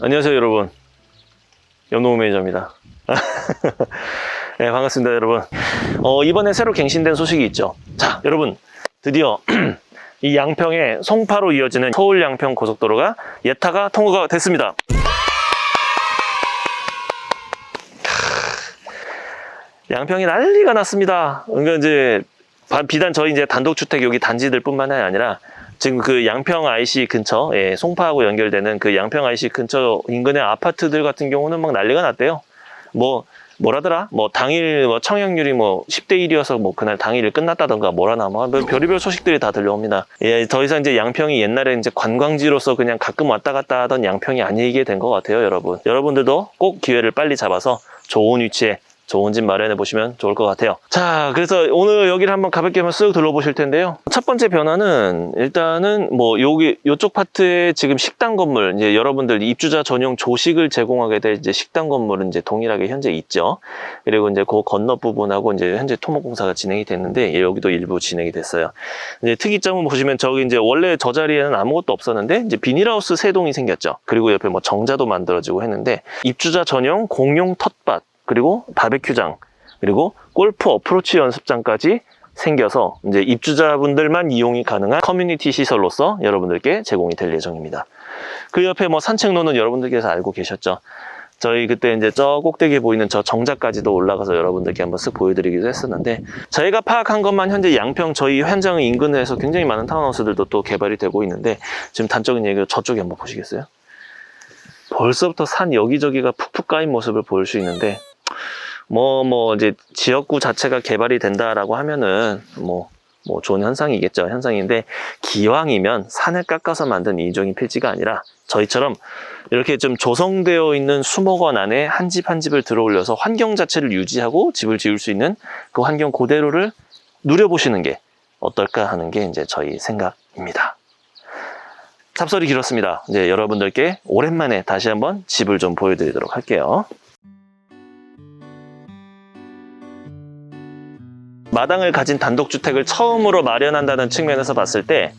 안녕하세요 여러분. 염노우 매니저입니다. 네 반갑습니다 여러분. 어, 이번에 새로 갱신된 소식이 있죠. 자 여러분 드디어 이 양평에 송파로 이어지는 서울 양평 고속도로가 예타가 통과가 됐습니다. 양평이 난리가 났습니다. 그러니까 이제 바- 비단 저희 이제 단독주택 여기 단지들 뿐만 아니라 지금 그 양평 IC 근처, 예, 송파하고 연결되는 그 양평 IC 근처 인근의 아파트들 같은 경우는 막 난리가 났대요. 뭐, 뭐라더라? 뭐, 당일 뭐 청약률이 뭐 10대 1이어서 뭐 그날 당일이 끝났다던가 뭐라나 뭐 별의별 소식들이 다 들려옵니다. 예, 더 이상 이제 양평이 옛날에 이제 관광지로서 그냥 가끔 왔다 갔다 하던 양평이 아니게 된 것 같아요, 여러분. 여러분들도 꼭 기회를 빨리 잡아서 좋은 위치에 좋은 집 마련해 보시면 좋을 것 같아요. 자, 그래서 오늘 여기를 한번 가볍게 한번 쓱 둘러보실 텐데요. 첫 번째 변화는 일단은 뭐 여기 요쪽 파트에 지금 식당 건물 이제 여러분들 입주자 전용 조식을 제공하게 될 이제 식당 건물은 이제 동일하게 현재 있죠. 그리고 이제 그 건너 부분하고 이제 현재 토목 공사가 진행이 됐는데 예, 여기도 일부 진행이 됐어요. 이제 특이점은 보시면 저기 이제 원래 저 자리에는 아무것도 없었는데 이제 비닐하우스 세 동이 생겼죠. 그리고 옆에 뭐 정자도 만들어지고 했는데 입주자 전용 공용 텃밭 그리고 바베큐장 그리고 골프 어프로치 연습장까지 생겨서 이제 입주자분들만 이용이 가능한 커뮤니티 시설로서 여러분들께 제공이 될 예정입니다. 그 옆에 뭐 산책로는 여러분들께서 알고 계셨죠. 저희 그때 이제 저 꼭대기에 보이는 저 정자까지도 올라가서 여러분들께 한번 쓱 보여드리기도 했었는데 저희가 파악한 것만 현재 양평 저희 현장 인근에서 굉장히 많은 타운하우스들도 또 개발이 되고 있는데 지금 단적인 얘기가 저쪽에 한번 보시겠어요? 벌써부터 산 여기저기가 푹푹 까인 모습을 보일 수 있는데 뭐, 뭐, 이제 지역구 자체가 개발이 된다라고 하면은 뭐, 뭐 좋은 현상이겠죠. 현상인데 기왕이면 산을 깎아서 만든 이종이 필지가 아니라 저희처럼 이렇게 좀 조성되어 있는 수목원 안에 한 집 한 집을 들어올려서 환경 자체를 유지하고 집을 지을 수 있는 그 환경 그대로를 누려보시는 게 어떨까 하는 게 이제 저희 생각입니다. 잡설이 길었습니다. 이제 여러분들께 오랜만에 다시 한번 집을 좀 보여드리도록 할게요. 마당을 가진 단독주택을 처음으로 마련한다는 측면에서 봤을 때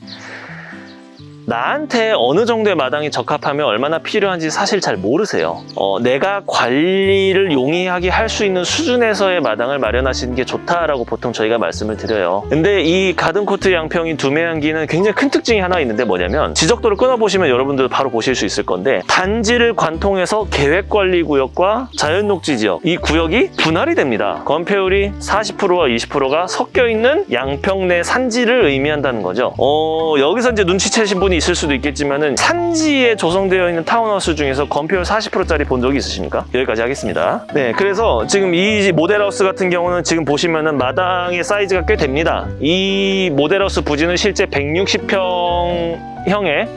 나한테 어느 정도의 마당이 적합하면 얼마나 필요한지 사실 잘 모르세요. 어, 내가 관리를 용이하게 할 수 있는 수준에서의 마당을 마련하시는 게 좋다라고 보통 저희가 말씀을 드려요. 근데 이 가든코트 양평이 두메양기는 굉장히 큰 특징이 하나 있는데 뭐냐면 지적도를 끊어보시면 여러분들 바로 보실 수 있을 건데 단지를 관통해서 계획관리구역과 자연녹지지역 이 구역이 분할이 됩니다. 건폐율이 40%와 20%가 섞여 있는 양평 내 산지를 의미한다는 거죠. 어, 여기서 이제 눈치채신 분이 있을 수도 있겠지만은 산지에 조성되어 있는 타운하우스 중에서 건폐율 40%짜리 본 적이 있으십니까? 여기까지 하겠습니다. 네, 그래서 지금 이 모델하우스 같은 경우는 지금 보시면은 마당의 사이즈가 꽤 됩니다. 이 모델하우스 부지는 실제 160평형의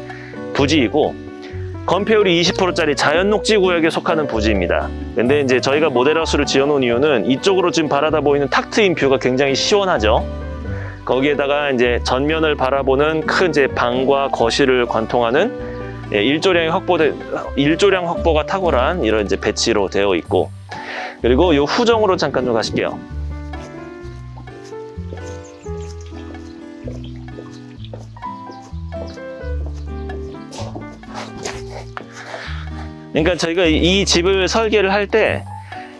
부지이고 건폐율이 20%짜리 자연 녹지 구역에 속하는 부지입니다. 근데 이제 저희가 모델하우스를 지어놓은 이유는 이쪽으로 지금 바라다 보이는 탁 트인 뷰가 굉장히 시원하죠. 거기에다가 이제 전면을 바라보는 큰 이제 방과 거실을 관통하는 예, 일조량이 확보돼 일조량 확보가 탁월한 이런 이제 배치로 되어 있고 그리고 이 후정으로 잠깐 좀 가실게요. 그러니까 저희가 이- 이 집을 설계를 할 때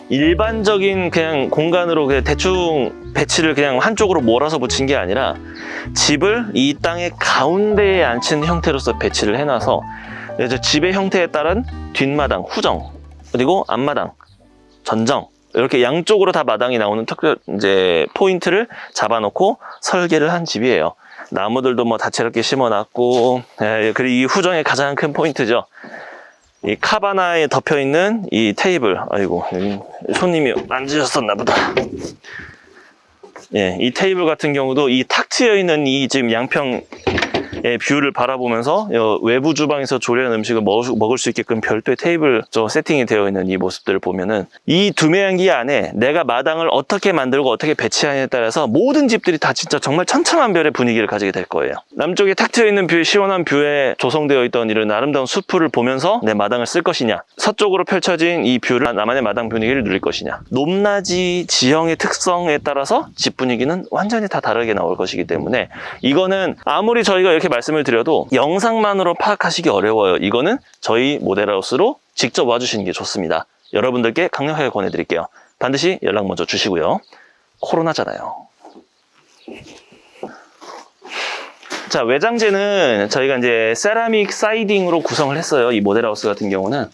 일반적인 그냥 공간으로 그냥 대충 배치를 그냥 한쪽으로 몰아서 붙인 게 아니라 집을 이 땅의 가운데에 앉힌 형태로서 배치를 해놔서 이제 집의 형태에 따른 뒷마당, 후정, 그리고 앞마당, 전정 이렇게 양쪽으로 다 마당이 나오는 특별 이제 포인트를 잡아놓고 설계를 한 집이에요. 나무들도 뭐 다채롭게 심어놨고, 예, 그리고 이 후정의 가장 큰 포인트죠. 이 카바나에 덮여 있는 이 테이블, 아이고 여기 손님이 앉으셨었나 보다. 예, 이 테이블 같은 경우도 이 탁 트여 있는 이 지금 양평 의 뷰를 바라보면서 어, 외부 주방에서 조리한 음식을 먹을 수, 있게끔 별도의 테이블 저 세팅이 되어 있는 이 모습들을 보면은 이 두메양기 안에 내가 마당을 어떻게 만들고 어떻게 배치하느냐에 따라서 모든 집들이 다 진짜 정말 천차만별의 분위기를 가지게 될 거예요. 남쪽에 탁 트여 있는 뷰에 시원한 뷰에 조성되어 있던 이런 아름다운 숲을 보면서 내 마당을 쓸 것이냐 서쪽으로 펼쳐진 이 뷰를 나만의 마당 분위기를 누릴 것이냐 높낮이 지형의 특성에 따라서 집 분위기는 완전히 다 다르게 나올 것이기 때문에 이거는 아무리 저희가 이렇게 말씀을 드려도 영상만으로 파악하시기 어려워요. 이거는 저희 모델하우스로 직접 와주시는 게 좋습니다. 여러분들께 강력하게 권해드릴게요. 반드시 연락 먼저 주시고요. 코로나잖아요. 자, 외장재는 저희가 이제 세라믹 사이딩으로 구성을 했어요. 이 모델하우스 같은 경우는.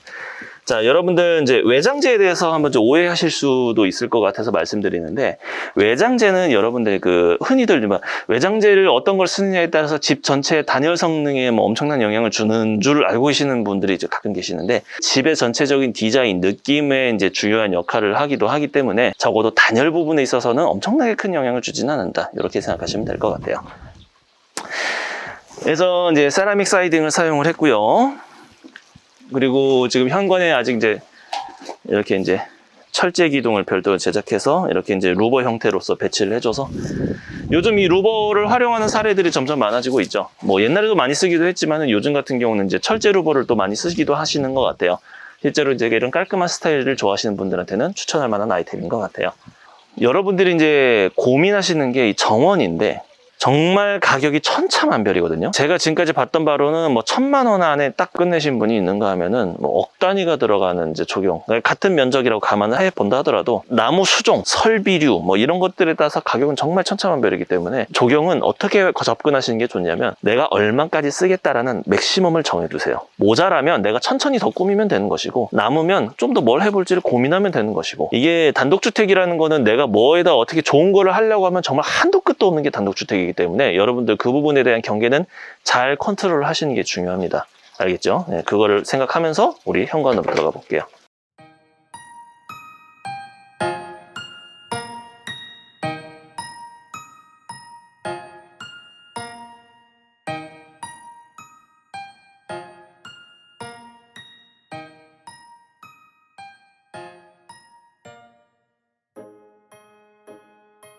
자, 여러분들 이제 외장재에 대해서 한번 좀 오해하실 수도 있을 것 같아서 말씀드리는데, 외장재는 여러분들 그 흔히들 막 외장재를 어떤 걸 쓰느냐에 따라서 집 전체 단열 성능에 뭐 엄청난 영향을 주는 줄 알고 계시는 분들이 이제 가끔 계시는데, 집의 전체적인 디자인, 느낌에 이제 중요한 역할을 하기도 하기 때문에 적어도 단열 부분에 있어서는 엄청나게 큰 영향을 주지는 않는다. 이렇게 생각하시면 될 것 같아요. 그래서 이제 세라믹 사이딩을 사용을 했고요. 그리고 지금 현관에 아직 이제 이렇게 이제 철제 기둥을 별도로 제작해서 이렇게 이제 루버 형태로서 배치를 해줘서 요즘 이 루버를 활용하는 사례들이 점점 많아지고 있죠. 뭐 옛날에도 많이 쓰기도 했지만은 요즘 같은 경우는 이제 철제 루버를 또 많이 쓰기도 하시는 것 같아요. 실제로 이제 이런 깔끔한 스타일을 좋아하시는 분들한테는 추천할 만한 아이템인 것 같아요. 여러분들이 이제 고민하시는 게이 정원인데 정말 가격이 천차만별이거든요. 제가 지금까지 봤던 바로는 뭐 천만 원 안에 딱 끝내신 분이 있는가 하면은 뭐 억 단위가 들어가는 이제 적용. 그러니까 같은 면적이라고 감안을 해 본다 하더라도 나무 수종, 설비류 뭐 이런 것들에 따라서 가격은 정말 천차만별이기 때문에 조경은 어떻게 접근하시는 게 좋냐면 내가 얼마까지 쓰겠다라는 맥시멈을 정해두세요. 모자라면 내가 천천히 더 꾸미면 되는 것이고 남으면 좀 더 뭘 해볼지를 고민하면 되는 것이고 이게 단독주택이라는 거는 내가 뭐에다 어떻게 좋은 거를 하려고 하면 정말 한도 끝도 없는 게 단독주택이 기 때문에 여러분들 그 부분에 대한 경계는 잘 컨트롤 하시는 게 중요합니다. 알겠죠? 네, 그거를 생각하면서 우리 현관으로 들어가 볼게요.